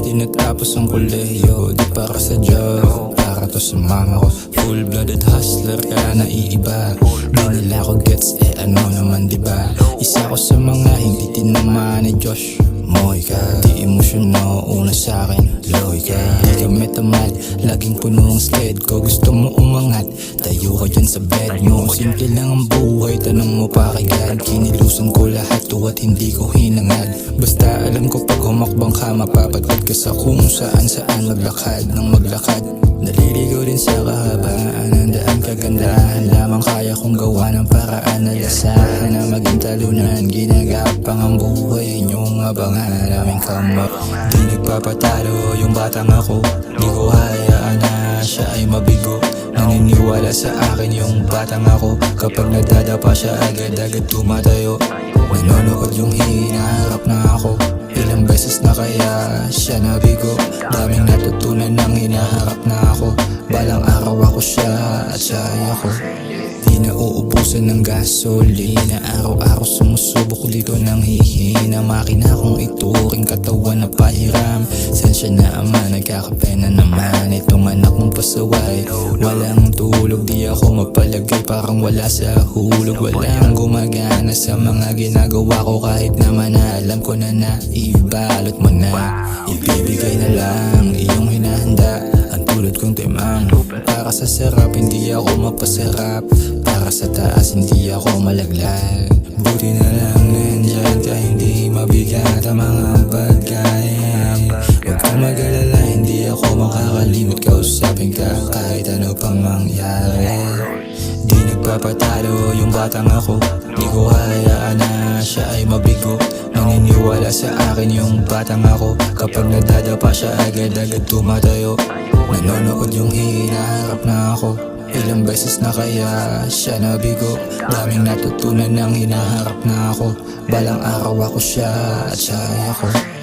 Di natapos ang kolehiyo, di para sa job Para to sa mama ko Full-blooded hustler kaya naiiba. Di nila ko gets, eh ano naman diba Isa ko sa mga hindi tinamaan ni Josh. Moy ka, di emosyonal, una sa'kin Loy ka, di ka metamad Laging puno ang sked ko, gusto mo umangat Tayo ka dyan sa bed mo Simple lang ang buhay, tanong mo pa kay God Kinilusan ko lahat to at hindi ko hinangad Basta alam ko pag humakbang ka Mapapatid ka sa kung saan saan maglakad Nang maglakad Naliligaw din sa kahabaan Ang daan kagandahan Lamang kaya kong gawa ng paraan Na lasahan na maging talunan Ginagapang ang buhay Inyong abangan Aming kama Di nagpapatalo yung batang ako. Di ko hayaan na siya ay mabigo. Naniniwala sa akin yung batang ako. Kapag nadadapa siya agad-agad tumatayo. Nanonood yung hinaharap na ako. Ilang beses na kaya siya nabigo. Daming natutunan ng hinaharap na ako. Balang araw ako siya at siya ay ako. Di na uubusan ng gasolina. Araw-araw sumusubok dito ng hihina Makina kong ituring katawan na pahiram. Sensya na ama nagkakapena naman. Itong anak mong pasaway. Walang tulog di ako mapalagay. Parang wala sa hulog. Walang gumagana sa mga ginagawa ko. Kahit naman na alam ko na naibalot mo na. Ibibigay na lang iyong hinahanda. Ang tulad kong timang. Para sa sarap hindi ako mapasarap. Para sa taas hindi ako malaglag Di nagpapatalo yung batang ako. Di ko hayaan na siya ay mabigo. Naniniwala sa akin yung batang ako. Kapag nadadapa siya agad-agad tumatayo. Nanonood yung hinaharap na ako. Ilang beses na kaya siya nabigo. Daming natutunan ng hinaharap na ako. Balang araw ako siya at siya ay ako